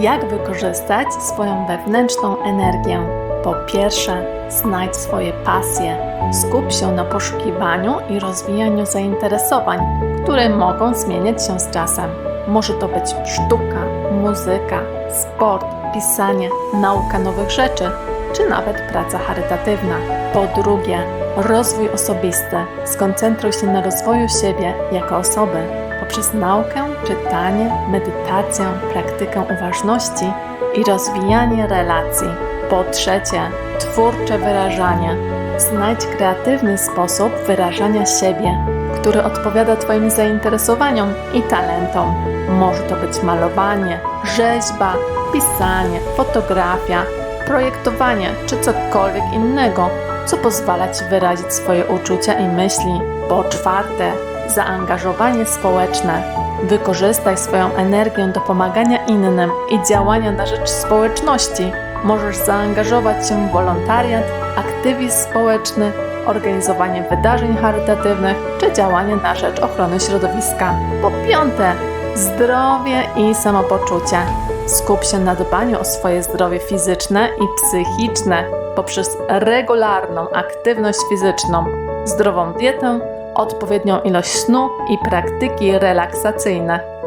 Jak wykorzystać swoją wewnętrzną energię? Po pierwsze, znajdź swoje pasje. Skup się na poszukiwaniu i rozwijaniu zainteresowań, które mogą zmieniać się z czasem. Może to być sztuka, muzyka, sport, pisanie, nauka nowych rzeczy, czy nawet praca charytatywna. Po drugie, rozwój osobisty. Skoncentruj się na rozwoju siebie jako osoby poprzez naukę, czytanie, medytację, praktykę uważności i rozwijanie relacji. Po trzecie, twórcze wyrażanie. Znajdź kreatywny sposób wyrażania siebie, który odpowiada Twoim zainteresowaniom i talentom. Może to być malowanie, rzeźba, pisanie, fotografia, projektowanie czy cokolwiek innego, co pozwala Ci wyrazić swoje uczucia i myśli. Po czwarte, zaangażowanie społeczne. Wykorzystaj swoją energię do pomagania innym i działania na rzecz społeczności. Możesz zaangażować się w wolontariat, aktywizm społeczny, organizowanie wydarzeń charytatywnych czy działanie na rzecz ochrony środowiska. Po piąte, zdrowie i samopoczucie. Skup się na dbaniu o swoje zdrowie fizyczne i psychiczne poprzez regularną aktywność fizyczną, zdrową dietę, odpowiednią ilość snu i praktyki relaksacyjne.